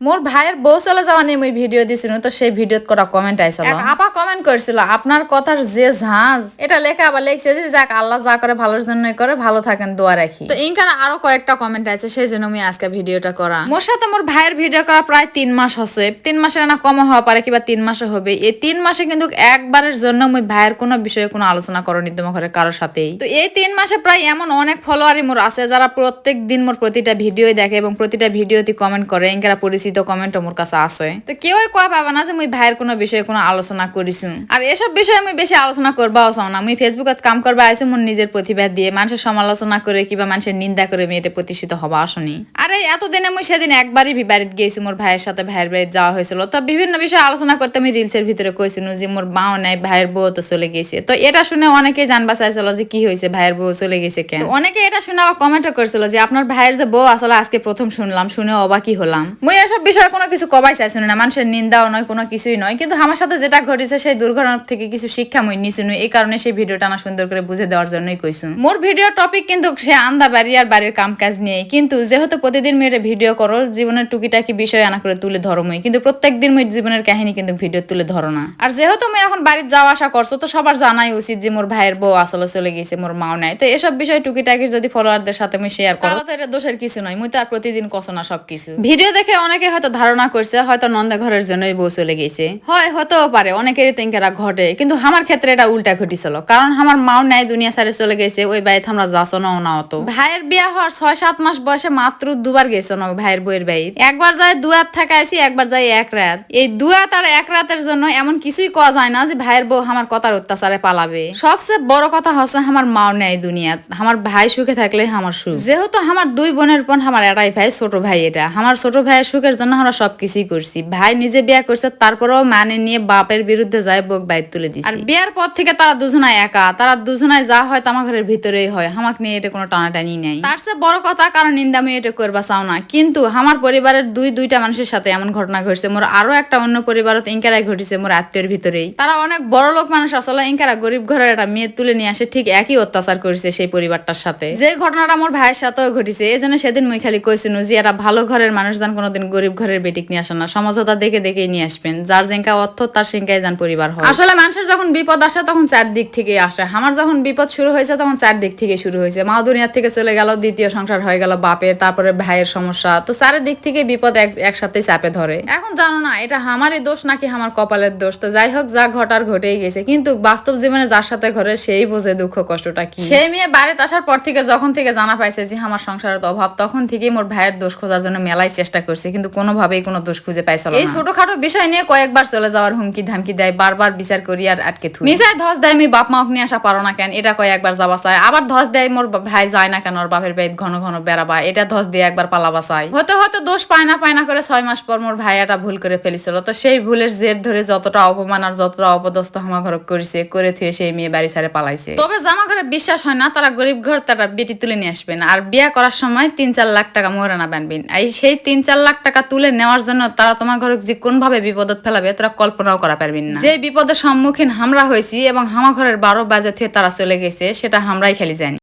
মোর ভাইয়ের বউ চলে যাওয়া নিয়ে মই ভিডিও দিছিল তো সেই ভিডিওত করা কমেন্ট আইছিল। আপা কমেন্ট করছিল আপনার কথার যে ঝাঁজ এটা লেখা আবার লিখছে যে যাক আল্লাহ যা করে ভালোর জন্যই করে ভালো থাকেন দোয়া রাখি। তো ইনকার আরও কয়েকটা কমেন্ট আছে সেই জন্য আমি আজকে ভিডিওটা করা। মোর সাথে মোর ভাইয়ের ভিডিও করা প্রায় তিন মাস হচ্ছে তিন মাসের না কম হওয়া পারে কিবা তিন মাসে হবে। এই তিন মাসে কিন্তু একবারের জন্য মই ভাইয়ের কোনো বিষয়ে কোনো আলোচনা করনি তোমার ঘরে কারোর সাথেই। তো এই তিন মাসে প্রায় এমন অনেক ফলোয়ারই মোর আছে যারা প্রত্যেক দিন মোর প্রতিটা ভিডিও দেখে এবং প্রতিটা ভিডিওতে কমেন্ট করে এঙ্কারা পরিচিত কমেন্টও মোর কাছে আছে। তো কেউ কয়া পাবা না যে মুই ভাইয়ের কোনো বিষয়ে কোনো আলোচনা করিছু আর এসব বিষয়ে আমি বেশি আলোচনা করবাও চাও না। মুই ফেসবুকত কাম করবা আইসু মোর নিজের প্রতিভা দিয়ে। মানুষের সমালোচনা করে কিবা মানুষের নিন্দা করে মেয়েটা প্রতিষ্ঠিত হবা আসনি আর এতদিনে মুই সেদিন একবারই ভি বাড়িতে গেছি মোর ভাইয়ের সাথে ভাইয়ের বাড়িতে যাওয়া হয়েছিল। তো বিভিন্ন বিষয়ে আলোচনা করতে আমি রিলসের ভিতরে কইছিল যে মোর মাও নাই ভাইয়ের বউ তো চলে গেছে তো এটা শুনে অনেকে জানবা চাইছিল যে কি হয়েছে ভাইয়ের বউ চলে গেছে কেন? অনেকে এটা শুনে আবার কমেন্টও করছিল যে আপনার ভাইয়ের যে বউ আসলে আজকে প্রথম শুনলাম শুনে অবাকই হলাম। মুই এসব বিষয়ে কোনো কিছু কবাই চাইছিল না মানুষের নিন্দাও নয় কোনো কিছুই নয়। কিন্তু আমার সাথে যেটা ঘটেছে সেই দুর্ঘটনা থেকে কিছু শিক্ষা মুই নিছিনু এই কারণে সেই ভিডিওটা আমার সুন্দর করে বুঝে দেওয়ার জন্যই কইছু। মোর ভিডিও টপিক কিন্তু সে আন্দা বাড়ি আর বাড়ির কাম কাজ নিয়ে কিন্তু যেহেতু প্রতিদিন মেয়েটা ভিডিও করো জীবনের টুকিটাকি বিষয় আনা করে তুলে ধরো মুই। কিন্তু প্রত্যেক দিন মুই জীবনের কাহিনী কিন্তু ভিডিও তুলে ধরো না। আর যেহেতু মুই এখন বাড়ির যাওয়া আসা করছ তো সবার জানাই উচিত যে মোর ভাইয়ের বউ আসলে চলে গেছে মোর মাও নাই। তো এসব বিষয় টুকিটাকি যদি ফলোয়ারদের সাথে আমি শেয়ার করো। তো এটা দোষের কিছু নয় মুই তো আর প্রতিদিন কষো না সবকিছু। ভিডিও দেখে অনেকে হয়তো ধারণা করছে হয়তো নন্দা ঘরের জন্যই বউ চলে গেছে। হয় হতেও পারে অনেকেরই তিনকেরা ঘটে। কিন্তু আমার ক্ষেত্রে এটা উল্টা ঘটিছিল। কারণ আমার মাও নাই দুনিয়া সারে চলে গেছে ওই বাড়িতে আমরা যাচ্ছ না না অত। ভাইয়ের বিয়া হওয়ার ছয় সাত মাস বয়সে মাত্র দুবার গেছে না ভাইয়ের বইয়ের বাড়ি একবার যায় দুয়াত থাকা আইসি একবার যায় এক রাত। এই দুয়াত আর এক রাতের জন্য এমন কিছুই কওয়া যায় না যে ভাইয়ের বউ আমার কথার অত্যাচারে পালাবে। সবচেয়ে বড় কথা হচ্ছে আমার মাও নেই দুনিয়াত। আমার ভাই সুখে থাকলে আমার সুখ। যেহেতু আমার দুই বোনের বোন, আমার এটাই ভাই, ছোট ভাই এটা। আমার ছোট ভাইয়ের সুখের জন্য আমরা সবকিছুই করছি। ভাই নিজে বিয়ে করছে, তারপরেও মানে নিয়ে বাপের বিরুদ্ধে যায় বোক বাইর তুলে দিচ্ছে আর বিয়ার পর থেকে তারা দুজনায় একা। তারা দুজনায় যা হয় তো আমার ঘরের ভিতরেই হয়। আমাকে নিয়ে এটা কোনো টানাটানি নেই। তার চেয়ে বড় কথা কারণ নিন্দা আমি এটা করবা চাও না। কিন্তু আমার পরিবারের দুই, দুইটা মানুষের সাথে এমন ঘটনা ঘটছে। মোর আরও একটা অন্য পরিবারত ইনকারাই ঘটেছে মোর আত্মীয়ের ভিতরেই। তারা অনেক বড় লোক মানুষ আসলে ইনকারা গরিব ঘরের একটা মেয়ে তুলে নিয়ে আসে, ঠিক একই অত্যাচার করেছে সেই পরিবারটার সাথে। যে ঘটনাটা আমার ভাইয়ের সাথেও ঘটেছে, এই জন্য সেদিন মুই খালি কইছিনু যে এরা ভালো ঘরের মানুষ যান কোনোদিন গরিব ঘরের বেটিক নিয়ে আসে না। সমঝোতা দেখে দেখেই নিয়ে আসবেন। যার জেঙ্কা অর্থ, তার সেঙ্কাই যান পরিবার হয়। আসলে মানুষের যখন বিপদ আসে, তখন চার দিক থেকে আসে। আমার যখন বিপদ শুরু হয়েছে, তখন চার দিক থেকে শুরু হয়েছে। মা দুনিয়ার থেকে চলে গেল, দ্বিতীয় সংসার হয়ে গেল, বাপের, তারপরে ভাইয়ের সমস্যা। তো চারের দিক থেকে বিপদ একসাথে চাপে ধরে। এখন জানো না এটা আমারই দোষ নাকি আমার কপালের দোষ? তো যাই হোক যা ঘটার ঘটেই গেছে। কিন্তু বাস্তব জীবনে যার সাথে ঘরে সেই বোঝে দুঃখ কষ্টটা কি। সেই মেয়ে বাড়িতে আসার পর থেকে যখন থেকে জানা পাইছে যে আমার সংসারের অভাব তখন থেকেই মোর ভাইয়ের দোষ খোঁজার জন্য মেলাই চেষ্টা করছে। কিন্তু কোনোভাবেই কোনো দোষ খুঁজে পাইছিল এই ছোটখাটো বিষয় নিয়ে কয়েকবার চলে যাওয়ার হুমকি ধামকি দেয় বারবার বিচার করি আর আটকে থুই। মিসাই ধস দেয় আমি বাপ মাওক নিয়ে আসা পারো না কেন? এটা কয়েকবার যাবা চায় আবার ধস দেয় মোর ভাই যায় না কেন? ওর বাপের বাড়ি ঘন ঘন বেড়াবা। এটা ধস দিয়ে একবার পালাবা চাই হয়তো হয়তো দোষ পায় না পায় না করে ছয় মাস পর মোর ভাইয়াটা ভুল করে ফেলেছিল। তো সেই ভুলের জের ধরে যতটা অপমান আর যতটা অপদস্থ হামা ঘর করেছে, করে থুয়ে সেই মেয়ে বাড়ি ছাড়ে পালাইছে। তবে জামা ঘরে বিশ্বাস হয় না, তারা গরিব ঘর তারা বেটি তুলে নিয়ে আসবেন আর বিয়ে করার সময় তিন চার লাখ টাকা মোহরানা বানবেন। এই সেই তিন চার লাখ টাকা তুলে নেওয়ার জন্য তারা তোমার ঘরে যে কোন ভাবে বিপদত ফেলাবে, তারা কল্পনাও করা পারবেন না। যে বিপদের সম্মুখীন আমরা হয়েছি এবং হামা ঘরের বারো বাজে থেকে তারা চলে গেছে, সেটা আমরাই খালি জানি।